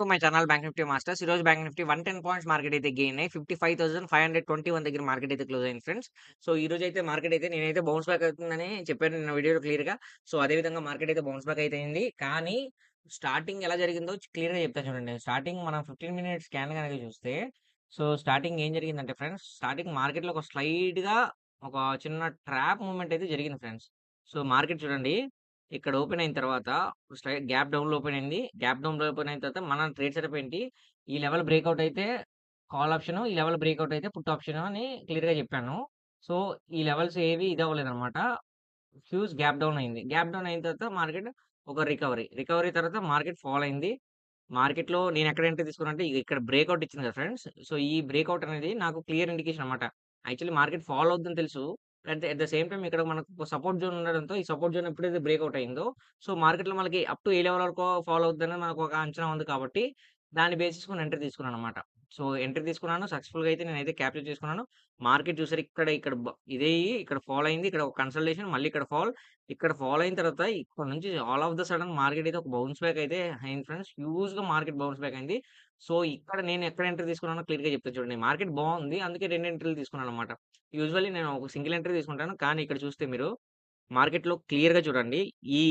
To my channel Bank Nifty masters. ఈరోజు Bank Nifty 110 points market అయితే gain అయ్యి 55,521 దగ్గర మార్కెట్ అయితే క్లోజ్ అయింది ఫ్రెండ్స్. సో, రోజు అయితే మార్కెట్ అయితే నేనైతే బౌన్స్ బ్యాక్ అవుతుందని చెప్పాను నిన్న వీడియోలో క్లియర్‌గా. సో, అదే విధంగా మార్కెట్ అయితే బౌన్స్ బ్యాక్ అయితే అయింది. కానీ స్టార్టింగ్ ఎలా జరిగిందో క్లియర్‌గా చెప్తా చూడండి. స్టార్టింగ్ మనం 15 మినిట్స్ స్కాన్ కనుక చూస్తే సో, స్టార్టింగ్ ఏం జరిగిందంటే ఫ్రెండ్స్ స్టార్టింగ్ మార్కెట్‌లో ఒక స్లైడ్గా ఒక చిన్న ట్రాప్ మూమెంట్ అయితే జరిగింది ఫ్రెండ్స్. సో, మార్కెట్ చూడండి ఇక్కడ ఓపెన్ అయిన తర్వాత గ్యాప్ డౌన్‌లో ఓపెన్ అయింది. గ్యాప్ డౌన్‌లో ఓపెన్ అయిన తర్వాత మన ట్రేడ్ సెటప్ ఏంటి? ఈ లెవెల్ బ్రేక్అవుట్ అయితే కాల్ ఆప్షన్, ఈ లెవెల్ బ్రేక్అవుట్ అయితే పుట్ ఆప్షన్ అని క్లియర్‌గా చెప్పాను. సో, ఈ లెవెల్స్ ఏవి ఇదవ్వలేదన్నమాట. ఫ్యూజ్ గ్యాప్ డౌన్ అయింది. గ్యాప్ డౌన్ అయిన తర్వాత మార్కెట్ ఒక రికవరీ. రికవరీ తర్వాత మార్కెట్ ఫాల్ అయింది. మార్కెట్‌లో నేను ఎక్కడ ఎంట్రీ తీసుకున్నానంటే ఇక్కడ బ్రేక్అవుట్ ఇచ్చింది కదా ఫ్రెండ్స్. సో, ఈ బ్రేక్అవుట్ అనేది నాకు క్లియర్ ఇండికేషన్ అన్నమాట. యాక్చువల్లీ మార్కెట్ ఫాల్ అవుతుందని తెలుసు. అట్ ద సేమ్ టైం ఇక్కడ మనకు సపోర్ట్ జోన్ ఉండడంతో ఈ సపోర్ట్ జోన్ ఎప్పుడైతే బ్రేక్అవుట్ అయిందో సో, మార్కెట్‌లో మనకి అప్ టు ఏ లెవెల్ వరకు ఫాలో అవుతుందని మనకు ఒక అంచనా ఉంది కాబట్టి దాన్ని బేస్ ఎంటర్ తీసుకున్నాను అనమాట సో, ఎంట్రీ తీసుకున్నాను. సక్సెస్‌ఫుల్‌గా అయితే నేనైతే క్యాప్చర్ చేసుకున్నాను. మార్కెట్ చూసారు ఇక్కడ ఇక్కడ ఇదే ఇక్కడ ఫాల్ అయింది. ఇక్కడ ఒక కన్సల్టేషన్ మళ్ళీ ఇక్కడ ఫాల్. ఇక్కడ ఫాల్ అయిన తర్వాత ఇక్కడ నుంచి all of the sudden market అయితే ఒక బౌన్స్ బ్యాక్ అయితే అయింది ఫ్రెండ్స్. హ్యూజ్‌గా మార్కెట్ బౌన్స్ బ్యాక్ అయింది. సో, ఇక్కడ నేను ఎక్కడ ఎంట్రీ తీసుకున్నానో క్లియర్‌గా చెప్తాను చూడండి. మార్కెట్ బాగుంది అందుకే రెండు ఎంట్రీలు తీసుకున్నానన్నమాట. యూజువల్లీ నేను ఒక సింగిల్ ఎంట్రీ తీసుకుంటాను. కానీ ఇక్కడ చూస్తే మీరు మార్కెట్‌లో క్లియర్‌గా చూడండి. ఈ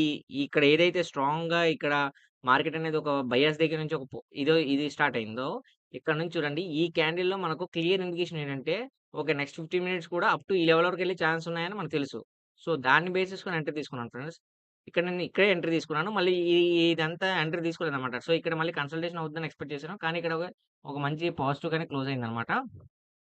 ఇక్కడ ఏదైతే స్ట్రాంగ్‌గా ఇక్కడ మార్కెట్ అనేది ఒక బయాస్ దగ్గర నుంచి ఒక ఇదో ఇది స్టార్ట్ అయిందో ఇక్కడ నుంచి చూడండి ఈ క్యాండిల్‌లో మనకు క్లియర్ ఇండికేషన్ ఏంటంటే ఓకే. నెక్స్ట్ 15 మినిట్స్ కూడా అప్ టు ఈ లెవెల్ వరకు వెళ్ళి ఛాన్స్ ఉన్నాయని మనకు తెలుసు. సో, దాన్ని బేస్ చేసుకొని ఎంటర్ తీసుకున్నాను ఫ్రెండ్స్. ఇక్కడ నేను ఇక్కడే ఎంట్రీ తీసుకున్నాను. మళ్ళీ ఇదంతా ఇదంతా ఎంట్రీ తీసుకోలేదన్నమాట. సో, ఇక్కడ మళ్ళీ కన్సల్టేషన్ అవుతుందని ఎక్స్‌పెక్ట్ చేశాను. కానీ ఇక్కడ ఒక మంచి పాజిటివ్ కానీ క్లోజ్ అయిందన్నమాట.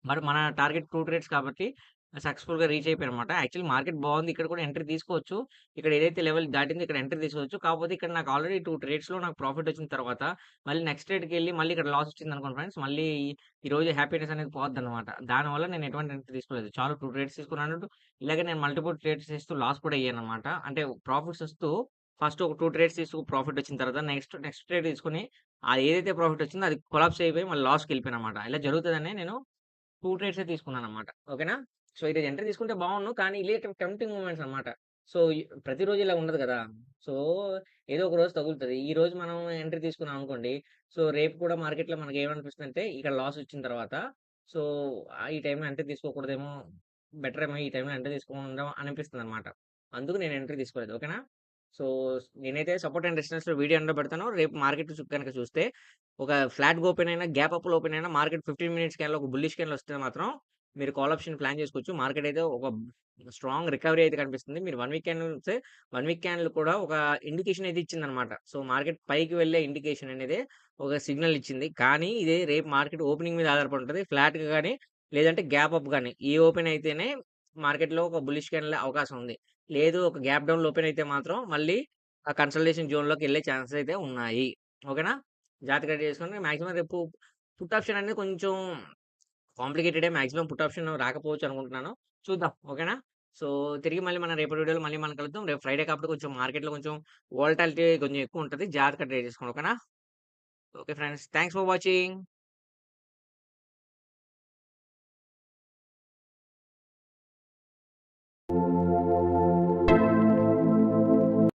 మరి మన టార్గెట్ క్రూట్ రేట్స్ కాబట్టి సక్సెస్‌ఫుల్‌గా రీచ్ అయిపోయానన్నమాట. యాక్చువల్లీ మార్కెట్ బాగుంది ఇక్కడ కూడా ఎంట్రీ తీసుకోవచ్చు. ఇక్కడ ఏదైతే లెవెల్ దాటింది ఇక్కడ ఎంట్రీ తీసుకోవచ్చు. కాకపోతే ఇక్కడ నాకు ఆల్రెడీ టూ ట్రేడ్స్‌లో నాకు ప్రాఫిట్ వచ్చిన తర్వాత మళ్ళీ నెక్స్ట్ ట్రేడ్‌కెళ్ళి మళ్ళీ ఇక్కడ లాస్ వచ్చింది అనుకోండి ఫ్రెండ్స్ మళ్ళీ ఈరోజు హ్యాపీనెస్ అనేది పోద్దన్నమాట. దానివల్ల నేను ఎటువంటి ఎంట్రీ తీసుకోలేదు. చాలు టూ ట్రేడ్స్ తీసుకున్నాను. ఇలాగే నేను మల్టిపుల్ ట్రేడ్స్ చేస్తూ లాస్ కూడా అయ్యానన్నమాట. అంటే ప్రాఫిట్స్ వస్తూ ఫస్ట్ ఒక టూ ట్రేడ్స్ తీసుకు ప్రాఫిట్ వచ్చిన తర్వాత నెక్స్ట్ నెక్స్ట్ ట్రేడ్ తీసుకొని అది ఏదైతే ప్రాఫిట్ వచ్చిందో అది కొలాప్స్ అయిపోయి మళ్ళీ లాస్కి వెళ్ళిపోయినమాట ఇలా జరుగుతుందనే నేను టూ ట్రేడ్సే తీసుకున్నానన్నమాట. ఓకేనా? సో, ఈరోజు ఎంట్రీ తీసుకుంటే బాగుండు కానీ ఇలాంటి టెంప్టింగ్ మూమెంట్స్ అన్నమాట. సో, ప్రతిరోజు ఇలా ఉండదు కదా! సో, ఏదో ఒక రోజు తగులుతది. ఈరోజు మనం ఎంట్రీ తీసుకున్నాం అనుకోండి. సో, రేపు కూడా మార్కెట్‌లో మనకి ఏమనిపిస్తుంది అంటే ఇక్కడ లాస్ వచ్చిన తర్వాత సో, ఈ టైంలో ఎంట్రీ తీసుకోకూడదేమో బెటర్ ఏమో ఈ టైంలో ఎంట్రీ తీసుకోకుండా అనిపిస్తుందన్నమాట. అందుకు నేను ఎంట్రీ తీసుకోలేదు. ఓకేనా? సో, నేనైతే సపోర్ట్ అండ్ రెసిస్టెన్స్‌లో వీడియో ఎండ్‌లో పెడతాను. రేపు మార్కెట్ కనుక చూస్తే ఒక ఫ్లాట్ ఓపెన్ అయినా గ్యాప్ అప్‌లో ఓపెన్ అయినా మార్కెట్ 15 మినిట్స్ క్యాన్లో ఒక బుల్లిష్ క్యాండిల్ వస్తే మాత్రం మీరు కాల్ ఆప్షన్ ప్లాన్ చేసుకోవచ్చు. మార్కెట్ అయితే ఒక స్ట్రాంగ్ రికవరీ అయితే కనిపిస్తుంది. మీరు 1 వీక్ క్యాండిల్ చూస్తే 1 వీక్ క్యాండిల్ కూడా ఒక ఇండికేషన్ అయితే ఇచ్చిందన్నమాట. సో, మార్కెట్ పైకి వెళ్ళే ఇండికేషన్ అనేది ఒక సిగ్నల్ ఇచ్చింది. కానీ ఇదే రేపు మార్కెట్ ఓపెనింగ్ మీద ఆధారపడి ఉంటది. ఫ్లాట్‌గా గాని లేదంటే గ్యాప్ అప్ గాని ఈ ఓపెన్ అయితేనే మార్కెట్‌లో ఒక బుల్లిష్ క్యాండిల్ అవకాశం ఉంది. లేదు ఒక గ్యాప్ డౌన్‌లో ఓపెన్ అయితే మాత్రం మళ్ళీ ఆ కన్సల్టేషన్ జోన్‌లోకి ఎళ్ళే ఛాన్సెస్ అయితే ఉన్నాయి. ఓకేనా? జాగ్రత్తగా చేసుకొని మాక్సిమం రేపు పుట్ ఆప్షన్ అనేది కొంచెం కాంప్లికేటెడే మాక్సిమం పుట్ ఆప్షన్ రాకపోవచ్చు అనుకుంటున్నాను. చూద్దాం. ఓకేనా? సో, తిరిగి మళ్ళీ మనం రేపటి వీడియోలో మళ్ళీ మనం కలుద్దాం. రేపు ఫ్రైడే కాబట్టి కొంచెం మార్కెట్‌లో కొంచెం వోలటాలిటీ కొంచెం ఎక్కువ ఉంటుంది జాగ్రత్తగా ట్రేడ్ చేసుకోండి. ఓకేనా? Okay friends. Thanks for watching.